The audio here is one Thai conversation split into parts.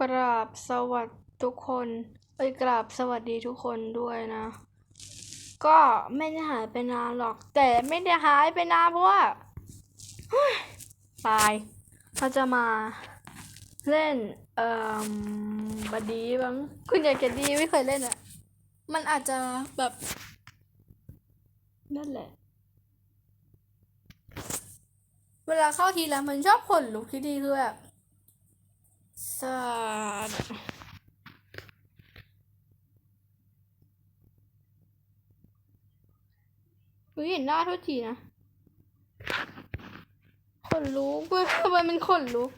กราบสวัสดีทุกคน เอ้ยกราบสวัสดีทุกคนด้วยนะ ก็ไม่ได้หายไปนานหรอก แต่ไม่ได้หายไปนานเพราะว่าตายเขาจะมาเล่น เอ่อบัดดี้บ้างคุณอยากแกดีไม่เคยเล่นอะมันอาจจะแบบ นั่นแหละ เวลาเข้าทีแล้วมันชอบขนลุกที่ดีคือแบบ สาดเฮ้ยเห็นหน้าทุกทีนะขนลุกเว้ยทำไมมันขนลุก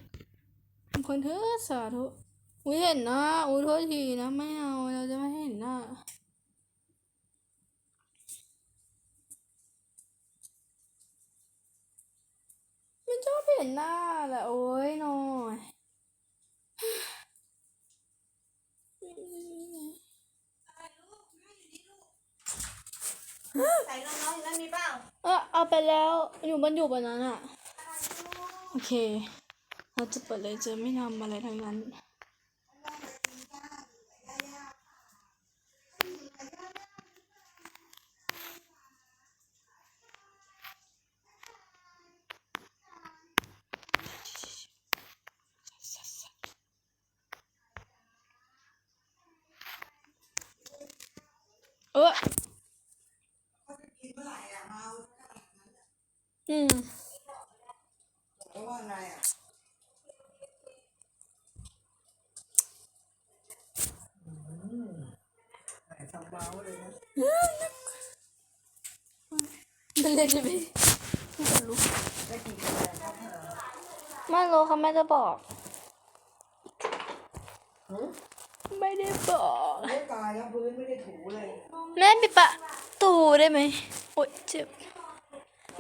คนเถอะสาธุอุ้ยเห็นหน้าอุ้ยโทษทีนะไม่เอาเราจะไม่เห็นหน้าไม่ชอบเห็นหน้าแหละโอ้ยหน่อย ใส่น้องอยู่นั่นมีเปล่าเออเอาไปแล้วอยู่มันอยู่บนนั้นอะโอเค เราจะเปิดเลยจะไม่ทำอะไรทั้งนั้น เอออืมเอาว่าไงอะไหนเบาเลยนะมันเล่นได้ไม่รู้ได้กี่คะแนนครับเธอไม่รู้เขาไม่ได้บอก หือ ไม่ได้บอก ไม่ตายแล้วพื้นไม่ได้ถู เลยแม่ปิดประตูได้ไหมโอ๊ยเจ็บ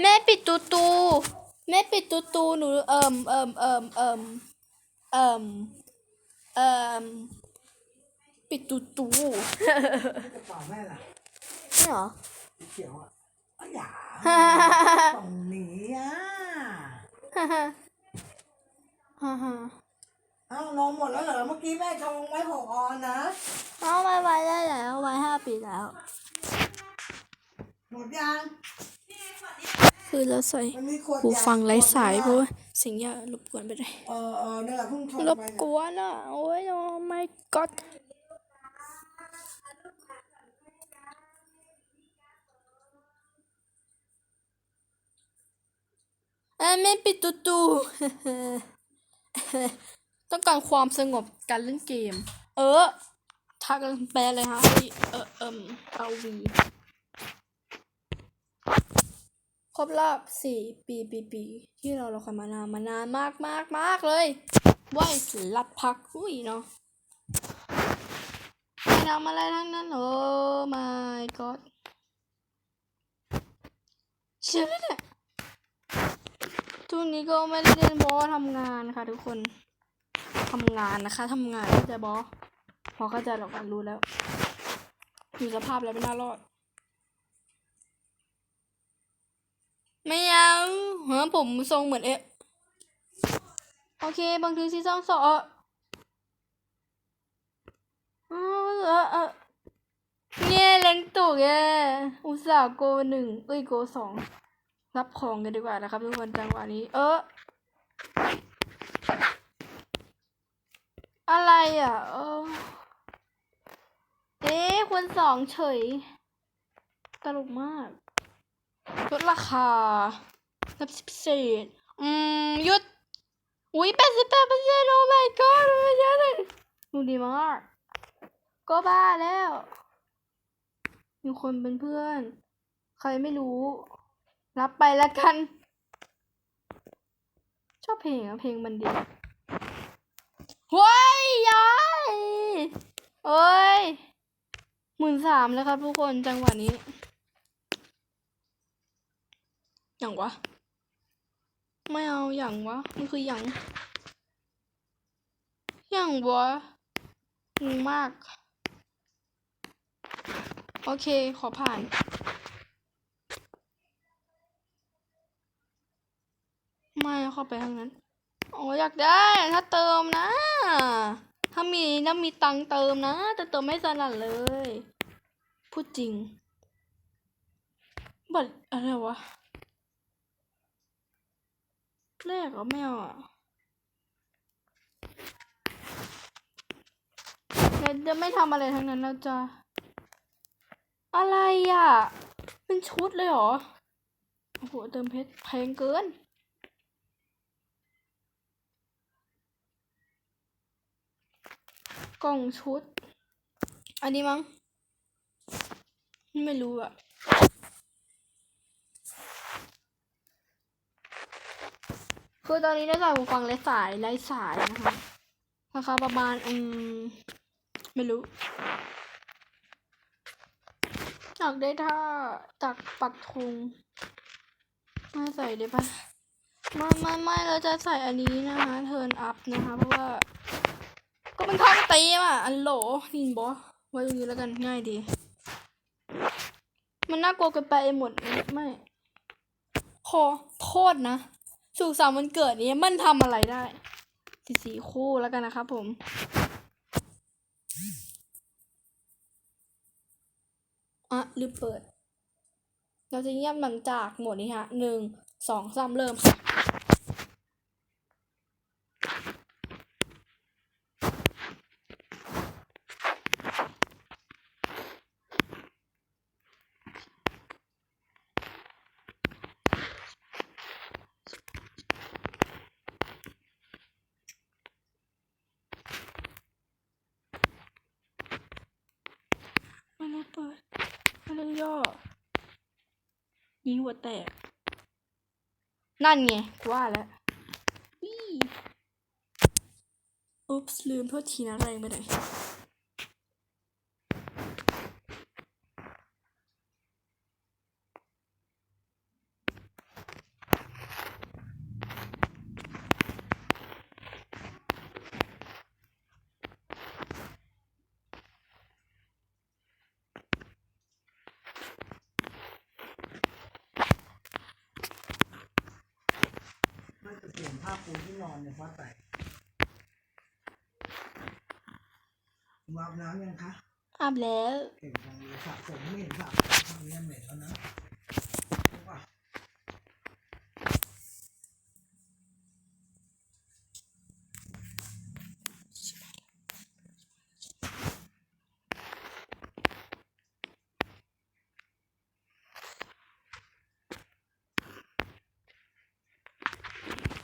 แม่ปิดตูตูแม่ปิดตูตูหนูเอิ่มเอิ่มเอิ่มเอิ่มเอิ่มเอิ่มปิดตูตูกระเป๋าแม่ล่ะนี่เหรอสีเขียวอะอ๋ออย่าตรงนี้อะฮ่าฮ่าฮ่าฮ่าเอ้านมหมดแล้วเหรอเมื่อกี้แม่ชงไว้หกออนนะเอาไว้ไว้ได้แล้ว ไว้ห้าปีแล้ว หมดยังคือเราใส่มันมีขวดหูยาฟังไร้สายขเพวราะดว่าเสียงยารบกวนไปเลยเออเออเนี่ยแหละเพิ่งชงรบไปกวนอะ โอ้ยโอ้ my god เอ้ยไม่ปิดตูตู ต้องการความสงบการเล่นเกม เออ ทักแปลเลยฮะไอเออเอิมเอาวีครบรอบสี่ปีปีปีที่เราเราคอยมานานมานานมากมากมากเลยว่ายสลัดพักอุ้ยเนาะไม่ทำอะไรทั้งนั้นโอ้ my god เชื่อไหมเนี่ยทุกนี้ก็ไม่ได้เล่นเพราะว่าทำงานค่ะทุกคนทำงานนะคะทำงานเข้าใจบอ พอเข้าใจหรอกกันรู้แล้วอยู่สภาพแล้วไม่น่ารอด ไม่เอาฮะผมทรงเหมือนเอะโอเค บางทีซีซั่นสองเออเออเออเออเนี่ยเล้งตุกแกอุตส่าห์โกหนึ่งเอ้ยโกสองรับของกันดีกว่านะครับทุกคนจังหวะนี้ เอออะไรอะ เออ เอ๊คนสองเฉย ตลกมากลดราคารับพิเศษอืมยุดอุ้ยแปดสิบแปดเปอร์เซ็นต์โอ้ my god มันเยอะเลยดูดีมาก ก็บ้าแล้ว มีคนเป็นเพื่อน ใครไม่รู้ รับไปแล้วกัน ชอบเพลงอะเพลงมันดีว้ายยายเอ้ย หมื่นสามแล้วครับทุกคนจังหวะนี้อย่างวะ ไม่เอาอย่างวะ มันคืออย่างอย่างวะงงมาก โอเคขอผ่านไม่เข้าไปทางนั้น โอ้อยากได้ถ้าเติมนะ ต้องมีต้องมีตังค์เติมนะ แต่เติมไม่สนั่นเลย พูดจริงบัตรอะไรวะแรกเหรอไม่เอาอะเราจะไม่ทำอะไรทั้งนั้นเราจะ อะไรอะ เป็นชุดเลยเหรอ โอ้โห เติมเพชรแพงเกิน กล่องชุด อันนี้มั้ง ไม่รู้อะคือตอนนี้ได้ใส่หูฟังไร้สายไร้สายนะคะราคาประมาณอืมไม่รู้อยากได้ท่าจากปักธงมาใส่ได้ปะไม่ไม่ไม่เราจะใส่อันนี้นะคะเทิร์นอัพนะคะเพราะว่า ก็เป็นท่อนตีมอะอันโหลนี่บอไว้ตรงนี้แล้วกันง่ายดี มันน่ากลัวเกินไปหมดไม่ขอโทษนะสุขสันต์วันเกิดนี้มันทำอะไรได้สีสีคู่แล้วกันนะครับผมอะลืมเปิด เราจะเงียบหลังจากหมดนี้ฮะหนึ่งสองสามเริ่มค่ะ ไม่ได้เปิดไม่ได้ย่อ ยิงหัวแตก นั่นไงกูว่าแล้ววี่อุ๊ปส์ลืมโทษทีนะแรงไปหน่อย ไม่จะเปลี่ยนผ้าปูที่น อนเนี่ยเพราะแต่อาบน้ำยังคะอาบแล้ว เก่งจังเลยสระผมไม่เห็นสระทำเนี้ยเหม็นแล้วนะรู้ป่ะ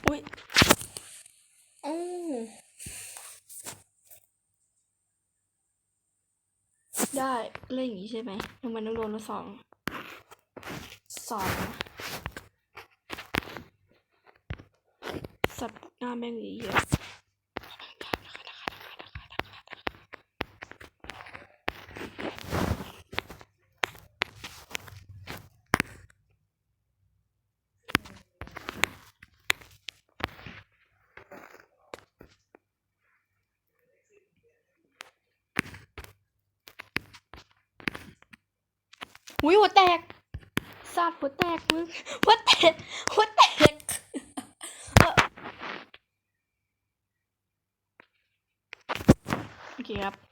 อุ้ยอือ ได้เล่นอย่างนี้ใช่ไหมทำไมต้องโดนละสองสองนสัตว์หน้าแม่งอีเหี้ยอะ ยหัวแตกซาดว์หัวแตกมึงหัวแตกหัวแตกเออโอเคครับ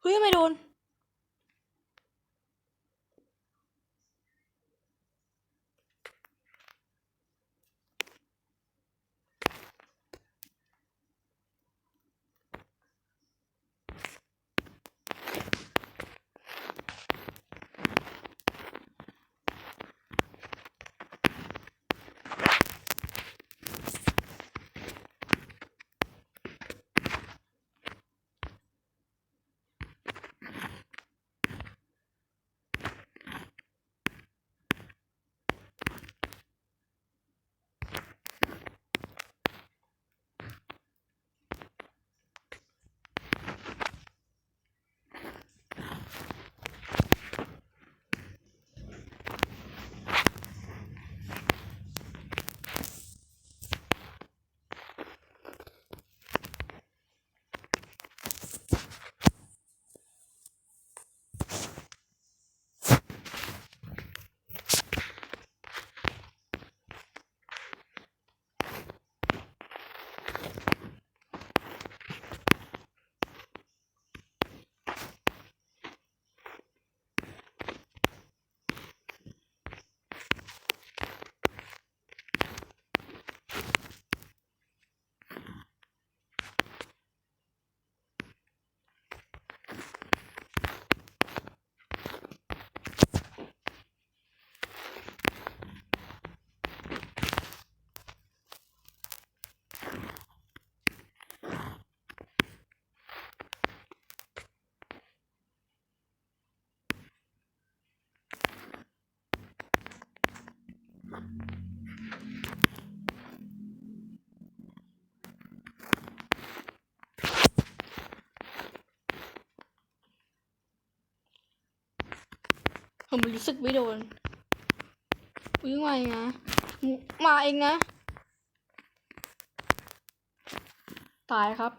เฮ้ยทำไม่โดน ผมรู้สึกไม่โดนวิ่งมาเองนะมาเองนะ ตายครับ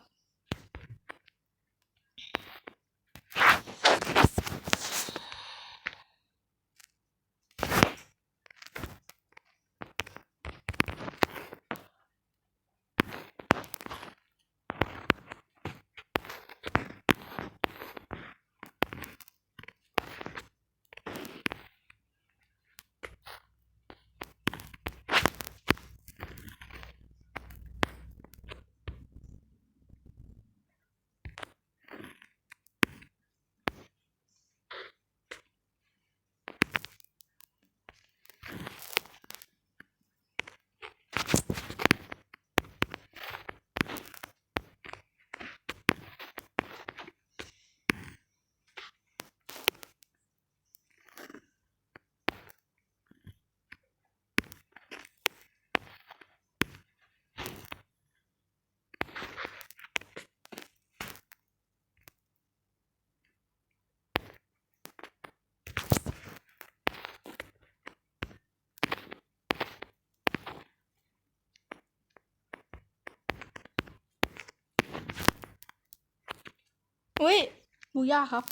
อุ้ยบู ย่าครับ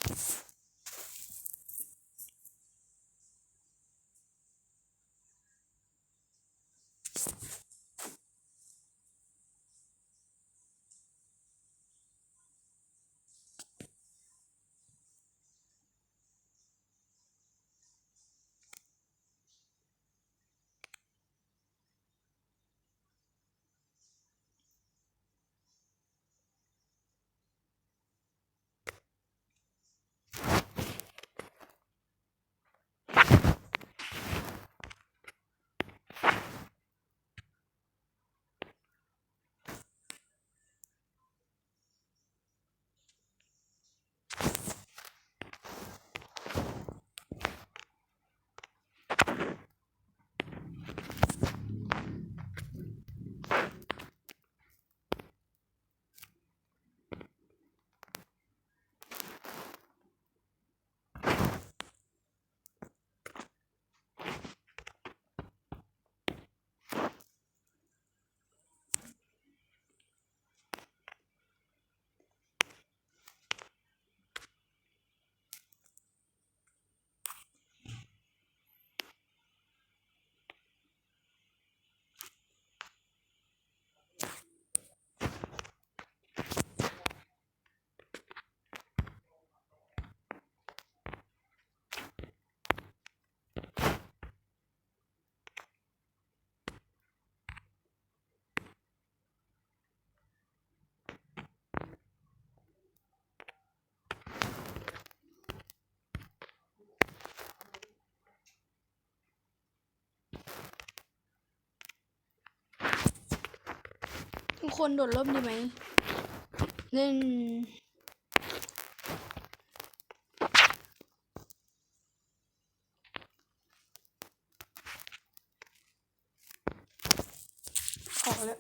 อ คนโดดร่มดีไหมหนึ่งขอแล้ว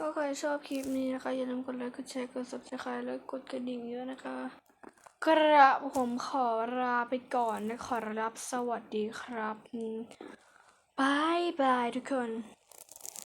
ถ้าใครชอบคลิปนี้นะคะ อย่าลืมกดไลค์ กดแชร์ กด subscribe แล้วกดกระดิ่งเยอะนะคะ กระผมขอลาไปก่อนนะ ขอรับสวัสดีครับบายบายทุกคน